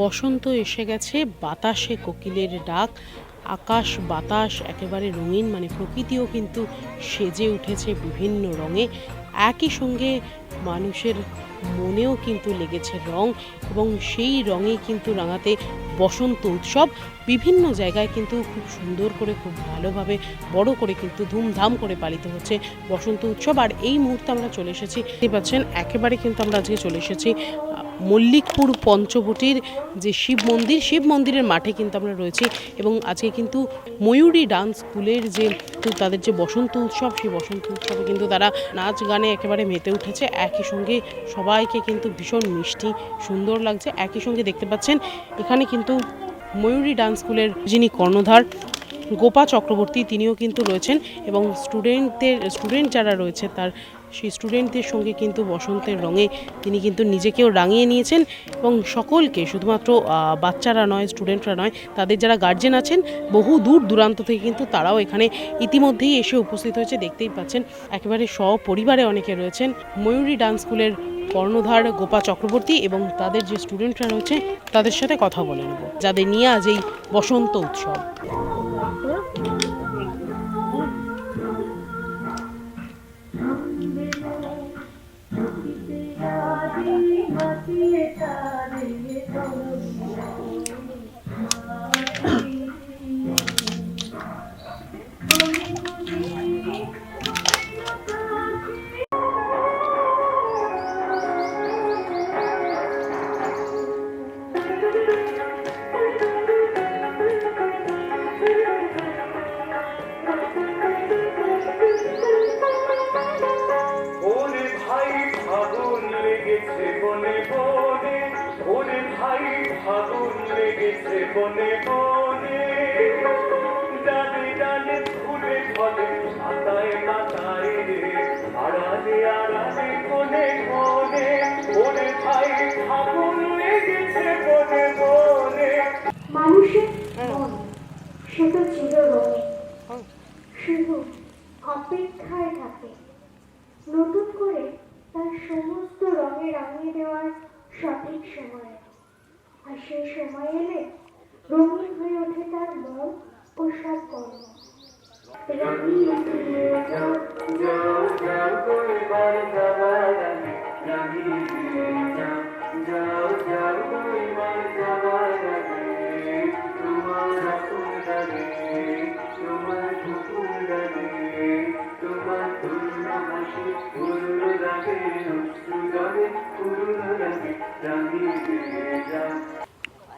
বসন্ত এসে গেছে, বাতাসে কোকিলের ডাক, আকাশ বাতাস, একেবারে রঙিন মানে প্রকৃতিও কিন্তু সেজে উঠেছে বিভিন্ন রঙে। একই সঙ্গে মানুষের মনেও কিন্তু লেগেছে রং, এবং সেই রঙে কিন্তু রাঙাতে বসন্ত উৎসব বিভিন্ন জায়গায় কিন্তু খুব সুন্দর করে, খুব ভালোভাবে, বড় করে কিন্তু ধুমধাম করে পালিত হচ্ছে বসন্ত উৎসব। আর এই মুহূর্তে আমরা চলে এসেছি, দেখতে পাচ্ছেন, একেবারে কিন্তু আমরা আজকে চলে এসেছি মল্লিকপুর পঞ্চবটির যে শিব মন্দির, শিব মন্দিরের মাঠে কিন্তু আমরা রয়েছি এবং আজকে কিন্তু ময়ূরী ডান্স স্কুলের যে তাদের যে বসন্ত উৎসব, সেই বসন্ত উৎসবে কিন্তু তারা নাচ গানে একেবারে মেতে উঠেছে। একই সঙ্গে সবাইকে কিন্তু ভীষণ মিষ্টি, সুন্দর লাগছে। একই সঙ্গে দেখতে পাচ্ছেন, এখানে কিন্তু ময়ূরী ডান্স স্কুলের যিনি কর্ণধার গোপা চক্রবর্তী, তিনিও কিন্তু রয়েছেন এবং স্টুডেন্টদের, স্টুডেন্ট যারা রয়েছে তার, সেই স্টুডেন্টদের সঙ্গে কিন্তু বসন্তের রঙে তিনি কিন্তু নিজেকেও রাঙিয়ে নিয়েছেন এবং সকলকে, শুধুমাত্র বাচ্চারা নয়, স্টুডেন্টরা নয়, তাদের যারা গার্জেন আছেন, বহু দূর দূরান্ত থেকে কিন্তু তারাও এখানে ইতিমধ্যেই এসে উপস্থিত হয়েছে। দেখতেই পাচ্ছেন, একেবারে সপরিবারে অনেকে রয়েছেন। ময়ূরী ডান্স স্কুলের কর্ণধার গোপা চক্রবর্তী এবং তাদের যে স্টুডেন্টরা রয়েছে, তাদের সাথে কথা বলে নেব, যাদের নিয়ে আজ এই বসন্ত উৎসব। ওরে লেগেছে বনে বনে ডালে ডালে ফুলে ফলে পাতায় পাতায় রে আড়ালে আড়ালে কোনে কোনে ওরে ভাই ফাগুন লেগেছে বনে বনে মানুষের মন সে তো চিররঙে শুধু অপেক্ষায় থাকে নতুন করে তার সমস্ত রঙে রাঙিয়ে দেওয়ার সঠিক সময় আর সেই সময় এলে রঙিন হয়ে ওঠে তার মন ও সব কর্ম রাঙিয়ে দিয়ে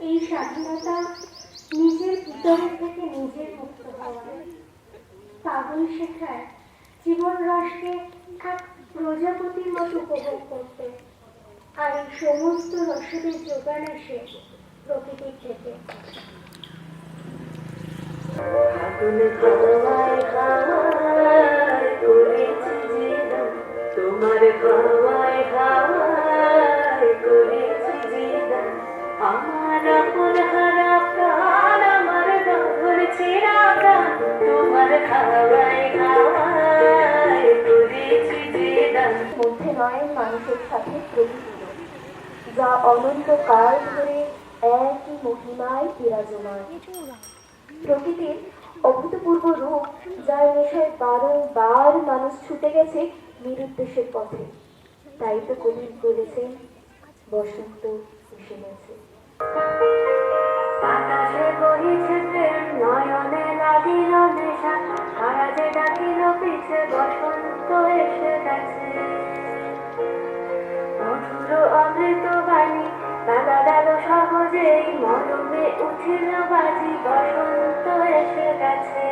এই স্বাধীনতা নিজের ভিতরের থেকে নিজের মুক্ত হওয়া। পাগল শেখায় জীবন রসকে এক প্রজাপতির মতো উপভোগ করতে। আর এই সমস্ত রসদের যোগান আসে প্রকৃতির থেকে। খাওয়ায় খাওয়ায় যা অনন্তকাল ধরে একই মহিমায় বিরাজমান। প্রকৃতির অভূতপূর্ব রূপ যার নেশায় বারংবার মানুষ ছুটে গেছে নিরুদ্দেশের পথে। তাই তো কবি বলেছেন, বসন্ত এসে গেছে। নয়নে পিছে বসন্ত এসে গেছে। মধুর অমৃত বাণী, দাদা গেল সহজেই মরমে উঠিল বাজি, বসন্ত এসে গেছে।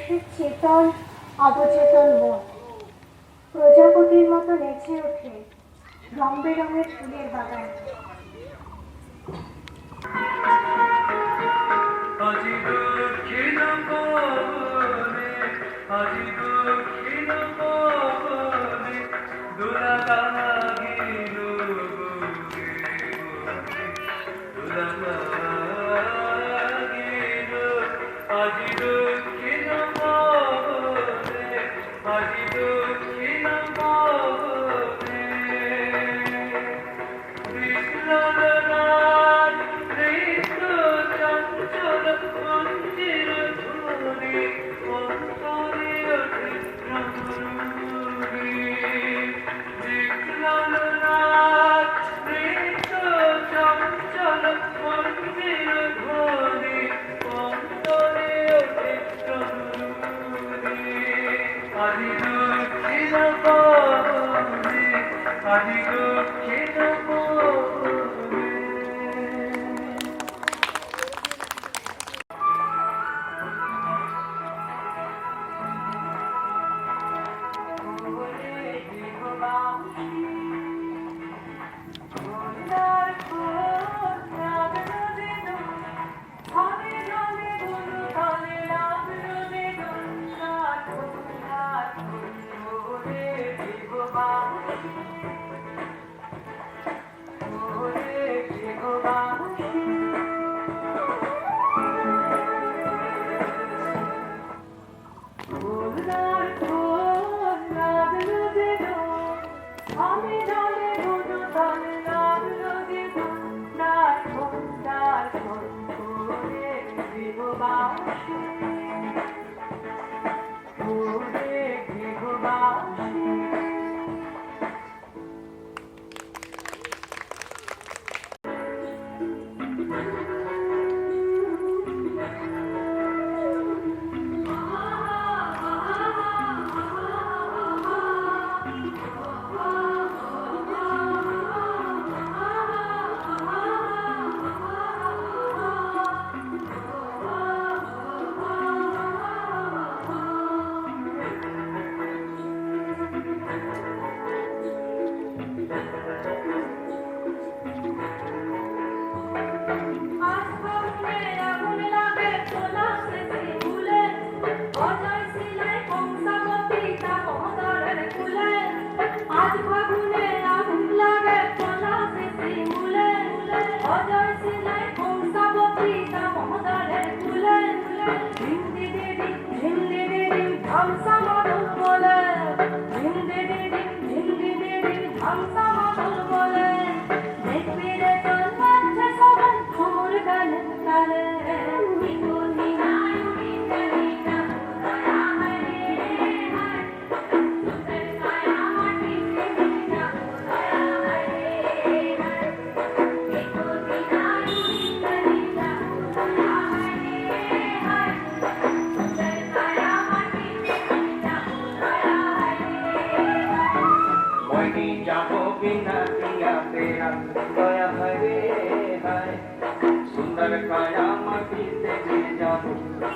মানুষের চেতন অবচেতন মন প্রজাপতির মতো নেচে ওঠে রং বেরঙের ফুলের বাগান। আজি আজি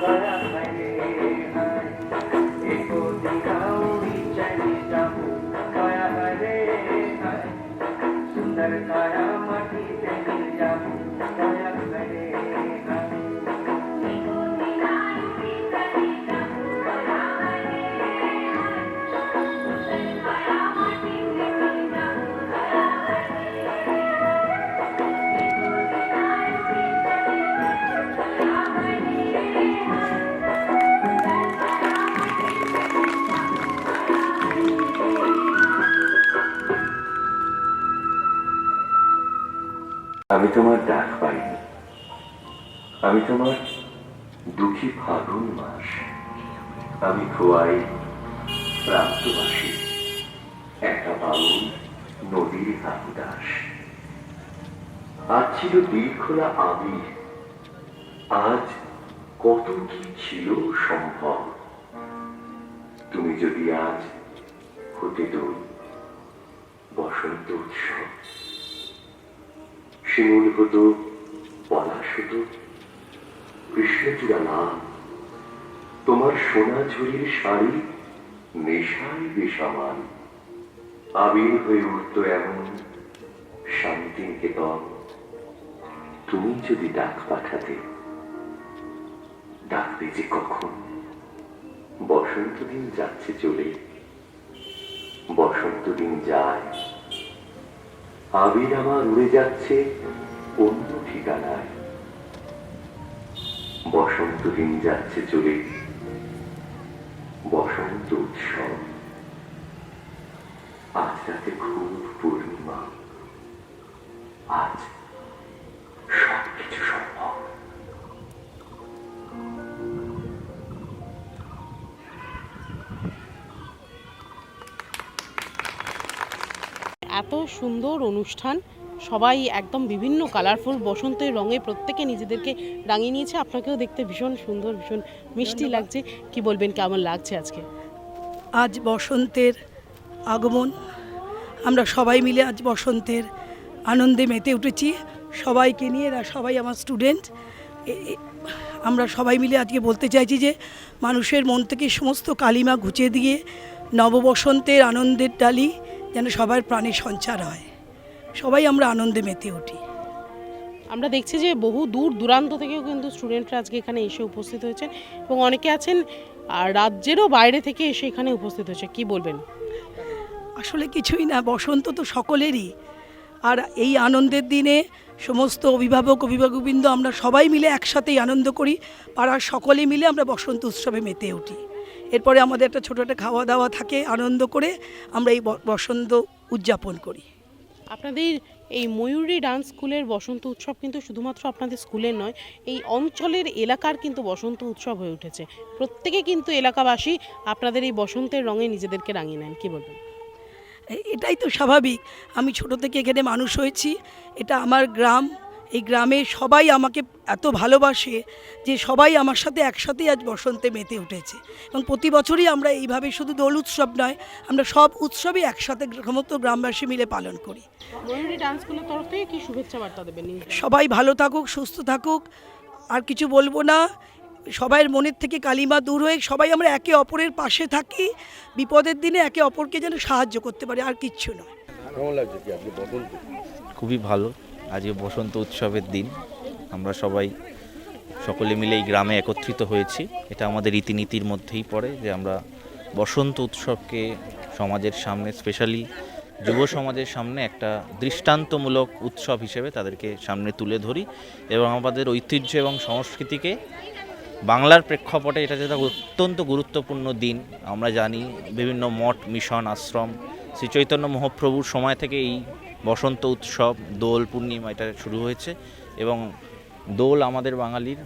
Yeah, yeah, yeah. তোমার ডাক পাইনি। আমি তোমার দুঃখী ফাগুন মাস। আমি খোয়াই প্রান্তবাসী। একা বাউল নদীর কাকুদাস। আজ ছিল দীর্ঘলা আমি আজ কত কি ছিল সম্ভব? তুমি যদি আজ হতে দই বসন্ত উৎসব শিমুল হতো পলাশ হতো কৃষ্ণচূড়া লাল তোমার সোনা ঝুরির শাড়ি নেশায় বেসামাল আবির হয়ে উঠত এমন শান্তি নিকেতন তুমি যদি ডাক পাঠাতে ডাকতে যে কখন? বসন্ত দিন যাচ্ছে চলে বসন্ত দিন যায়। আবির আমার উড়ে যাচ্ছে অন্য ঠিকানায়। বসন্ত দিন যাচ্ছে চলে। এত সুন্দর অনুষ্ঠান। সবাই একদম বিভিন্ন কালারফুল বসন্তের রঙে প্রত্যেকে নিজেদেরকে রাঙিয়ে নিয়েছে। আপনাকেও দেখতে ভীষণ সুন্দর ভীষণ মিষ্টি লাগছে। কি বলবেন কেমন লাগছে আজকে? আজ বসন্তের আগমন। আমরা সবাই মিলে আজ বসন্তের আনন্দে মেতে উঠেছি। সবাইকে নিয়ে এরা সবাই আমার স্টুডেন্ট আমরা সবাই মিলে আজকে বলতে চাইছি যে মানুষের মন থেকে সমস্ত কালিমা ঘুচে দিয়ে নববসন্তের আনন্দের ডালি যেন সবার প্রাণে সঞ্চার হয়। সবাই আমরা আনন্দে মেতে উঠি। আমরা দেখছি যে বহু দূর দূরান্ত থেকেও কিন্তু স্টুডেন্টরা আজকে এখানে এসে উপস্থিত হয়েছেন এবং অনেকে আছেন আর রাজ্যেরও বাইরে থেকে এসে এখানে উপস্থিত হয়েছে। কি বলবেন? আসলে কিছুই না বসন্ত তো সকলেরই। আর এই আনন্দের দিনে সমস্ত অভিভাবক অভিভাবকবৃন্দ আমরা সবাই মিলে একসাথেই আনন্দ করি। পাড়ার সকলে মিলে আমরা বসন্ত উৎসবে মেতে উঠি। এরপরে আমাদের একটা ছোটো একটা খাওয়া দাওয়া থাকে আনন্দ করে আমরা এই বসন্ত উদযাপন করি। আপনাদের এই ময়ূরী ডান্স স্কুলের বসন্ত উৎসব কিন্তু শুধুমাত্র আপনাদের স্কুলের নয় এই অঞ্চলের এলাকার কিন্তু বসন্ত উৎসব হয়ে উঠেছে। প্রত্যেকে কিন্তু এলাকাবাসী আপনাদের এই বসন্তের রঙে নিজেদেরকে রাঙিয়ে নেন কী বলবেন? এটাই তো স্বাভাবিক। আমি ছোট থেকে এখানে মানুষ হয়েছি এটা আমার গ্রাম এই গ্রামে সবাই আমাকে এত ভালোবাসে যে সবাই আমার সাথে একসাথেই আজ বসন্তে মেতে উঠেছে। এবং প্রতি বছরই আমরা এইভাবে শুধু দোল উৎসব নয় আমরা সব উৎসবই একসাথে সমস্ত গ্রামবাসী মিলে পালন করি। ময়ূরী ডান্স স্কুলের তরফ থেকে কি শুভেচ্ছা বার্তা দেবেন সবাই ভালো থাকুক সুস্থ থাকুক আর কিছু বলব না। সবাইয়ের মনের থেকে কালিমা দূর হয়ে সবাই আমরা একে অপরের পাশে থাকি। বিপদের দিনে একে অপরকে যেন সাহায্য করতে পারি আর কিচ্ছু নয়। খুবই ভালো। আজকে বসন্ত উৎসবের দিন। আমরা সবাই সকলে মিলে এই গ্রামে একত্রিত হয়েছি। এটা আমাদের রীতিনীতির মধ্যেই পড়ে যে আমরা বসন্ত উৎসবকে সমাজের সামনে স্পেশালি যুব সমাজের সামনে একটা দৃষ্টান্তমূলক উৎসব হিসেবে তাদেরকে সামনে তুলে ধরি এবং আমাদের ঐতিহ্য এবং সংস্কৃতিকে বাংলার প্রেক্ষাপটে এটা যেটা অত্যন্ত গুরুত্বপূর্ণ দিন, আমরা জানি বিভিন্ন মঠ, মিশন, আশ্রম, শ্রী চৈতন্য মহাপ্রভুর সময় থেকে এই বসন্ত উৎসব, দোল, পূর্ণিমা, এটা শুরু হয়েছে এবং দোল আমাদের বাঙালির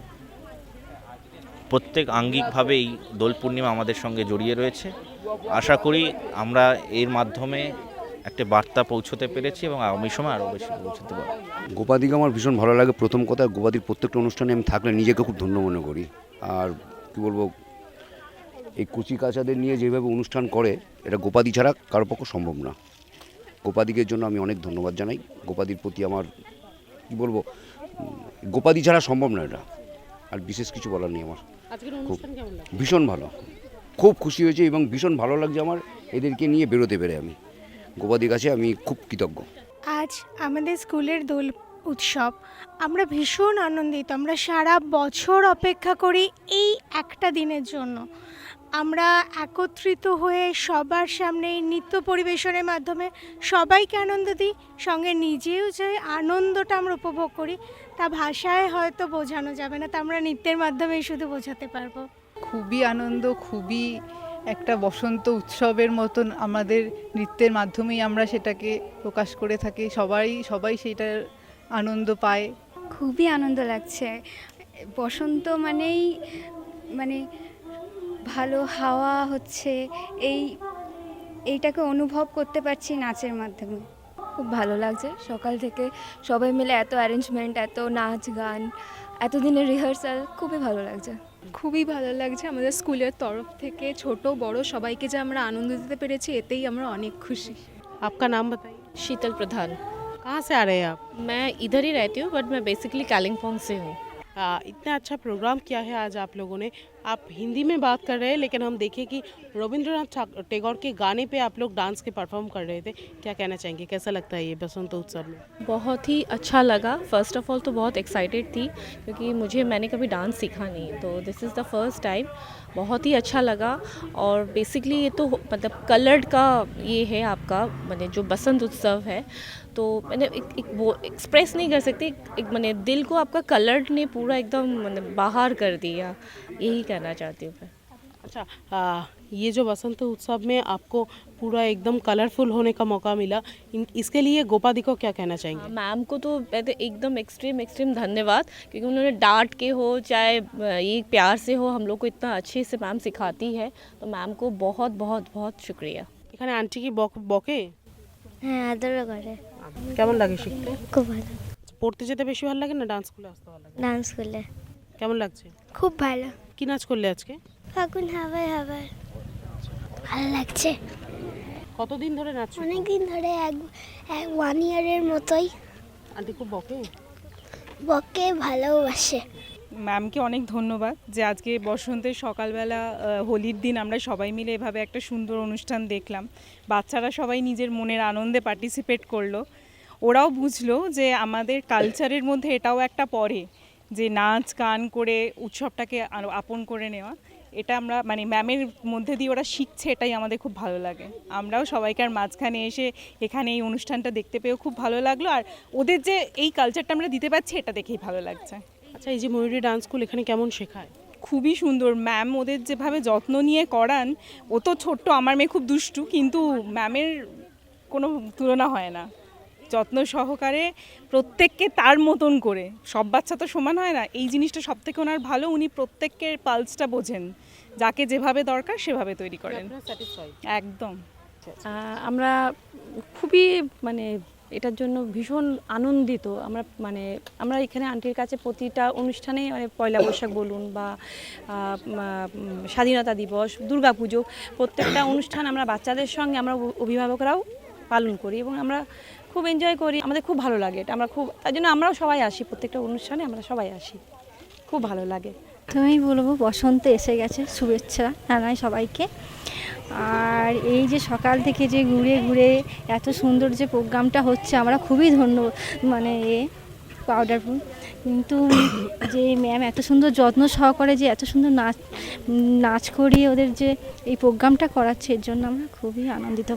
প্রত্যেক আঙ্গিকভাবে এই দোল পূর্ণিমা আমাদের সঙ্গে জড়িয়ে রয়েছে। আশা করি আমরা এর মাধ্যমে একটা বার্তা পৌঁছতে পেরেছি এবং আগামী সময় আরও বেশি পৌঁছতে পারব। গোপাদিকে আমার ভীষণ ভালো লাগে। প্রথম কথা, গোপাদির প্রত্যেকটা অনুষ্ঠানে আমি থাকলে নিজেকে খুব ধন্য মনে করি। আর কি বলব, এই কচি কাচাদের নিয়ে যেভাবে অনুষ্ঠান করে, এটা গোপাদি ছাড়া কারও পক্ষে সম্ভব না। গোপাদিকের জন্য আমি অনেক ধন্যবাদ জানাই। গোপাদির প্রতি আমার কি বলব গোপাদি ছাড়া সম্ভব নয় এটা। আর বিশেষ কিছু বলার নেই আমার। আজকের অনুষ্ঠান কেমন লাগছে ভীষণ ভালো। খুব খুশি হয়েছে এবং ভীষণ ভালো লাগছে আমার এদেরকে নিয়ে বেরোতে পেরে আমি। গোপাদির কাছে আমি খুব কৃতজ্ঞ। আজ আমাদের স্কুলের দোল উৎসব। আমরা ভীষণ আনন্দিত। আমরা সারা বছর অপেক্ষা করি এই একটা দিনের জন্য। আমরা একত্রিত হয়ে সবার সামনে এই নৃত্য পরিবেশনের মাধ্যমে সবাইকে আনন্দ দিই সঙ্গে নিজেও যে আনন্দটা আমরা উপভোগ করি তা ভাষায় হয়তো বোঝানো যাবে না তা আমরা নৃত্যের মাধ্যমেই শুধু বোঝাতে পারব। খুবই আনন্দ খুবই একটা বসন্ত উৎসবের মতন আমাদের নৃত্যের মাধ্যমেই আমরা সেটাকে প্রকাশ করে থাকি সবাই সবাই সেটার আনন্দ পায়। খুবই আনন্দ লাগছে। বসন্ত মানেই মানে ভালো হাওয়া হচ্ছে এই এইটাকে অনুভব করতে পারছি নাচের মাধ্যমে খুব ভালো লাগছে সকাল থেকে সবাই মিলে এত অ্যারেঞ্জমেন্ট এত নাচ গান এতদিনের রিহার্সাল খুবই ভালো লাগছে খুবই ভালো লাগছে আমাদের স্কুলের তরফ থেকে ছোট বড় সবাইকে যে আমরা আনন্দ দিতে পেরেছি এতেই আমরা অনেক খুশি आपका नाम बताइए शीतल प्रधान कहाँ से आ रहे हैं आप मैं इधर ही रहती हूँ बट मैं बेसिकली कालिम्पोंग से हूँ आ, इतना अच्छा प्रोग्राम किया है आज आप लोगों ने आप हिंदी में बात कर रहे हैं लेकिन हम देखें कि रविंद्रनाथ टैगोर के गाने पे आप लोग डांस के परफॉर्म कर रहे थे। क्या कहना चाहेंगे? कैसा लगता है ये बसंत उत्सव में? बहुत ही अच्छा लगा। फ़र्स्ट ऑफ़ ऑल तो बहुत एक्साइटेड थी क्योंकि मुझे मैंने कभी डांस सीखा नहीं तो this is the first time बहुत ही अच्छा लगा। और बेसिकली ये तो मतलब कलर्ड का ये है आपका मैंने जो बसंत उत्सव है। तो मैंने एक, एक वो एक्सप्रेस नहीं कर सकती एक, मैंने दिल को आपका कलर्ड ने पूरा एकदम मतलब बाहर कर दिया। यही कहना चाहती हूँ मैं अच्छा आ, ये जो बसंत उत्सव में आपको पूरा एकदम कलरफुल होने का मौका मिला इन, इसके लिए गोपादी को क्या कहना चाहेंगे मैम को तो मैं तो एकदम एक्सट्रीम एक्सट्रीम धन्यवाद क्योंकि उन्होंने डांट के हो चाहे अ, ये प्यार से हो हम लोग को इतना अच्छे से मैम सिखाती है तो मैम को बहुत बहुत बहुत शुक्रिया এখানে আন্টি কি বক বকে হ্যাঁ আদরও করে কেমন লাগে শিখতে খুব ভালো পড়তে যেতে বেশি ভালো লাগে না ডান্স স্কুলে আসতে ভালো লাগে ডান্স করলে কেমন লাগছে খুব ভালো কি নাচ করলে আজকে? ফাগুন হাওয়ায় হাওয়ায়। ভালো লাগছে। কতদিন ধরে নাচ অনেক দিন ধরে এক এক ওয়ান ইয়ারের মতোই। আন্টি খুব বকে? বকে ভালোবাসে। ম্যামকে অনেক ধন্যবাদ যে আজকে বসন্তের সকালবেলা হোলির দিন আমরা সবাই মিলে এভাবে একটা সুন্দর অনুষ্ঠান দেখলাম। বাচ্চারা সবাই নিজের মনের আনন্দে পার্টিসিপেট করল। ওরাও বুঝলো যে আমাদের কালচারের মধ্যে এটাও একটা পড়ে। যে নাচ গান করে উৎসবটাকে আরও আপন করে নেওয়া এটা আমরা মানে ম্যামের মধ্যে দিয়ে ওরা শিখছে এটাই আমাদের খুব ভালো লাগে। আমরাও সবাইকার মাঝখানে এসে এখানে এই অনুষ্ঠানটা দেখতে পেয়েও খুব ভালো লাগল। আর ওদের যে এই কালচারটা আমরা দিতে পারছি এটা দেখেই ভালো লাগছে। আচ্ছা এই যে ময়ূরী ডান্স স্কুল এখানে কেমন শেখায়? খুবই সুন্দর। ম্যাম ওদের যেভাবে যত্ন নিয়ে করান ও তো ছোট্ট আমার মেয়ে খুব দুষ্টু কিন্তু ম্যামের কোনো তুলনা হয় না। যত্ন সহকারে প্রত্যেককে তার মতন করে। সব বাচ্চা তো সমান হয় না। এই জিনিসটা সব থেকে ওনার ভালো উনি প্রত্যেকের পালসটা বোঝেন। যাকে যেভাবে দরকার সেভাবে তৈরি করেন। স্যাটিসফাইড একদম। আমরা খুবই মানে এটার জন্য ভীষণ আনন্দিত। আমরা মানে আমরা এখানে আন্টির কাছে প্রতিটা অনুষ্ঠানে মানে পয়লা বৈশাখ বলুন বা স্বাধীনতা দিবস দুর্গাপুজো প্রত্যেকটা অনুষ্ঠান আমরা বাচ্চাদের সঙ্গে আমরা অভিভাবকরাও পালন করি এবং আমরা খুব এনজয় করি, আমাদের খুব ভালো লাগে এটা, আমরা খুব, তার জন্য আমরাও সবাই আসি, প্রত্যেকটা অনুষ্ঠানে আমরা সবাই আসি, খুব ভালো লাগে। তুমি বলব, বসন্ত এসে গেছে, শুভেচ্ছা জানাই সবাইকে। আর এই যে সকাল থেকে যে ঘুরে ঘুরে এত সুন্দর যে প্রোগ্রামটা হচ্ছে, আমরা খুবই ধন্য মানে এ পাউডারফুল কিন্তু যে ম্যাম এত সুন্দর যত্ন সহকারে যে এত সুন্দর নাচ নাচ করিয়ে ওদের যে এই প্রোগ্রামটা করাচ্ছে, এর জন্য আমরা খুবই আনন্দিত।